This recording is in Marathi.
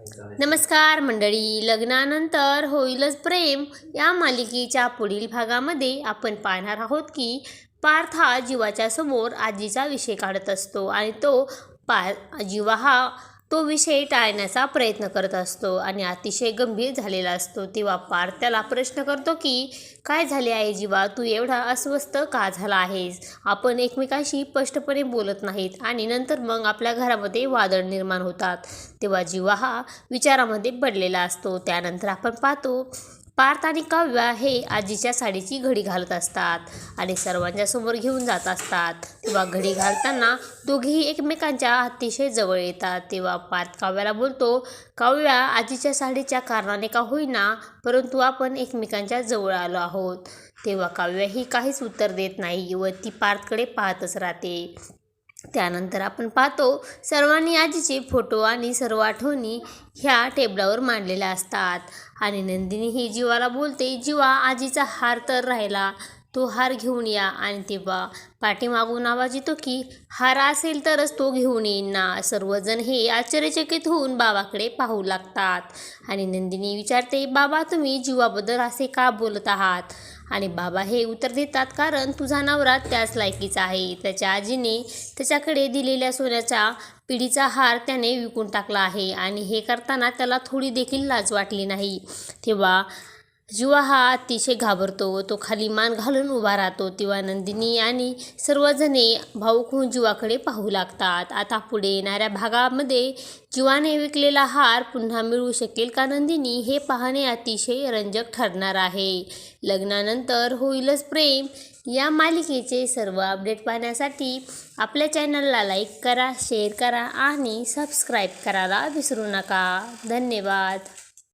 नमस्कार मंडळी लग्नानंतर होईलच प्रेम. या मालिकेच्या पुढील भागामध्ये आपण पाहणार आहोत की पार्थ हा जीवाच्या समोर आजीचा विषय काढत असतो आणि तो पा जीवा हा तो विषय टाळण्याचा प्रयत्न करत असतो आणि अतिशय गंभीर झालेला असतो. तेव्हा पार त्याला प्रश्न करतो की काय झाले आहे जीवा? तू एवढा अस्वस्थ का झाला आहेस? आपण एकमेकांशी स्पष्टपणे बोलत नाहीत आणि नंतर मग आपल्या घरामध्ये वादळ निर्माण होतात. तेव्हा जीवा हा विचारामध्ये पडलेला असतो. त्यानंतर आपण पाहतो पार्थ आणि काव्या हे आजीच्या साडीची घडी घालत असतात आणि सर्वांच्या समोर घेऊन जात असतात. तेव्हा घडी घालताना दोघेही एकमेकांच्या अतिशय जवळ येतात. तेव्हा पार्थ काव्याला बोलतो काव्या आजीच्या साडीच्या कारणाने का होईना परंतु आपण एकमेकांच्या जवळ आलो आहोत. तेव्हा काव्या ही काहीच उत्तर देत नाही व ती पार्थकडे पाहतच राहते. त्यानंतर आपण पाहतो सर्वांनी आजीचे फोटो आणि सर्व आठवणी ह्या टेबलावर मांडलेल्या असतात. आणि नंदिनी ही जीवाला बोलते जीवा आजीचा हार तर राहिला तो हार घेऊन या. आणि तेव्हा पाठीमागून आवाज येतो की हार असेल तरच तो घेऊन येईन ना. सर्वजण हे आश्चर्यचकित होऊन बाबाकडे पाहू लागतात. आणि नंदिनी विचारते बाबा तुम्ही जीवाबद्दल असे का बोलत आहात? आणि बाबा हे उत्तर देतात कारण तुझा नवरा त्याच लायकीचा आहे. त्याच्या आजीने त्याच्याकडे दिलेल्या सोन्याच्या पिढीचा हार त्याने विकून टाकला आहे आणि हे करताना त्याला थोडी देखील लाज वाटली नाही. तेव्हा जुवा हा अतिशय घाबरतो. तो खाली मान घालून उभा राहतो. तेव्हा नंदिनी आणि सर्वजणे भाऊक होऊन जीवाकडे पाहू लागतात. आता पुढे येणाऱ्या भागामध्ये जीवाने विकलेला हार पुन्हा मिळू शकेल का नंदिनी? हे पाहणे अतिशय रंजक ठरणार आहे. लग्नानंतर होईलच प्रेम. या मालिकेचे सर्व अपडेट पाहण्यासाठी आपल्या चॅनलला लाईक करा शेअर करा आणि सबस्क्राईब करायला विसरू नका. धन्यवाद.